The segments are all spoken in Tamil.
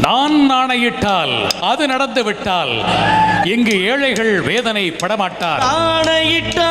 நான் நாணையிட்டால் அது நடந்து விட்டால் இங்கு ஏழைகள் வேதனை படமாட்டார். ஆணையிட்டால்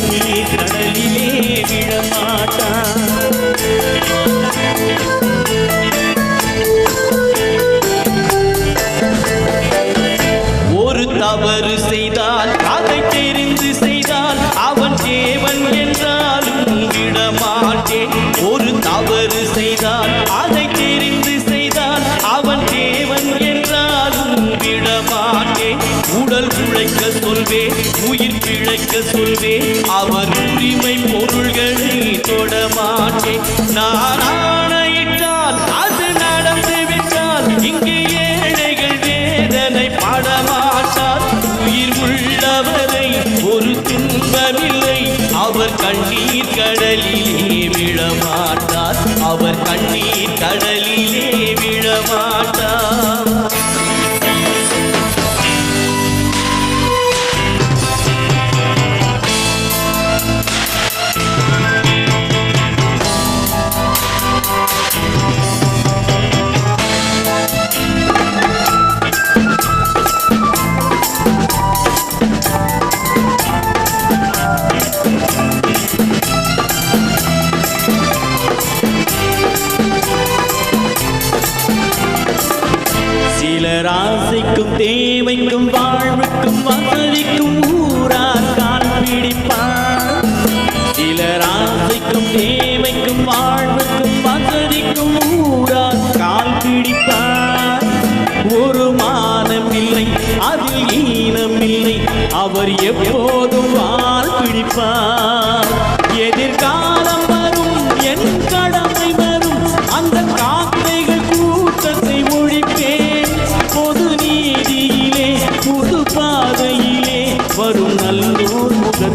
அவர் கடலிலே விழமாட்டார் ஒரு தவறு செய்தால் அதை தெரிந்து செய்தால் அவன் தேவன் என்றாலும் விடமாட்டேன். ஒரு தவறு செய்தால் அதை தெரிந்து செய்தால் அவன் தேவன் என்றாலும் விடமாட்டேன். உடல் உழைக்க சொல்வேன் உயிர் சொல்வேன் அவர் உரிமை பொருள்களை தொடமாட்டேன் நான் ஆணையிட்டால் அது நடந்து விட்டால் இங்கு ஏழைகள் வேதனை படமாட்டார். உயிர் உள்ளவரை ஒரு துன்பமில்லை. அவர் கண்ணீர் கடலிலே விழமாட்டார். அவர் கண்ணீர் கடலிலே விழமாட்டார். சிலர் ஆசைக்கும் தேவைக்கும் வாழ்வுக்கும் வசதிக்கும் ஊரார் கால் பிடிப்பான் சிலர் ஆசைக்கும் தேவைக்கும் வாழ்வுக்கும் வசதிக்கும் ஊரார் கால் பிடிப்பான் ஒரு மானம் இல்லை அதில் ஈனம் இல்லை அவர் எப்போதும் வாழ் பிடிப்பார். எதிர்கால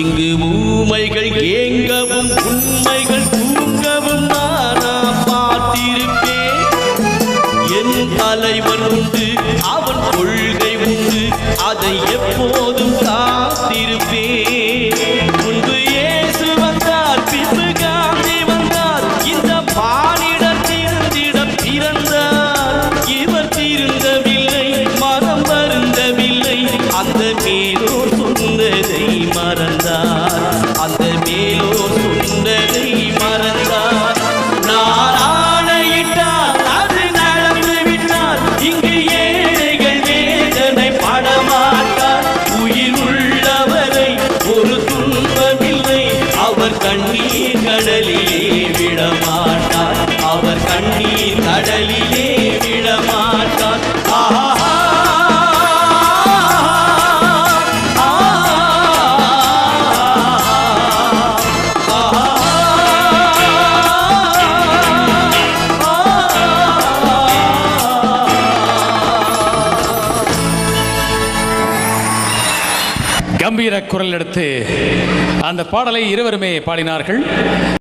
இங்கு ஊமைகள் ஏங்கவும் உண்மைகள் தூங்கவும் நானா பார்த்திருப்பேன். என் தலைவன் உண்டு அவன் கொள்கை உண்டு அதை எப்போதும் காத்திருப்பேன். முன்பு ஏசு வந்தார் பின்பு காந்தி வந்தார் இந்த பாலிடர் பிறந்த கம்பீர குரல் எடுத்து அந்த பாடலை இருவருமே பாடினார்கள்.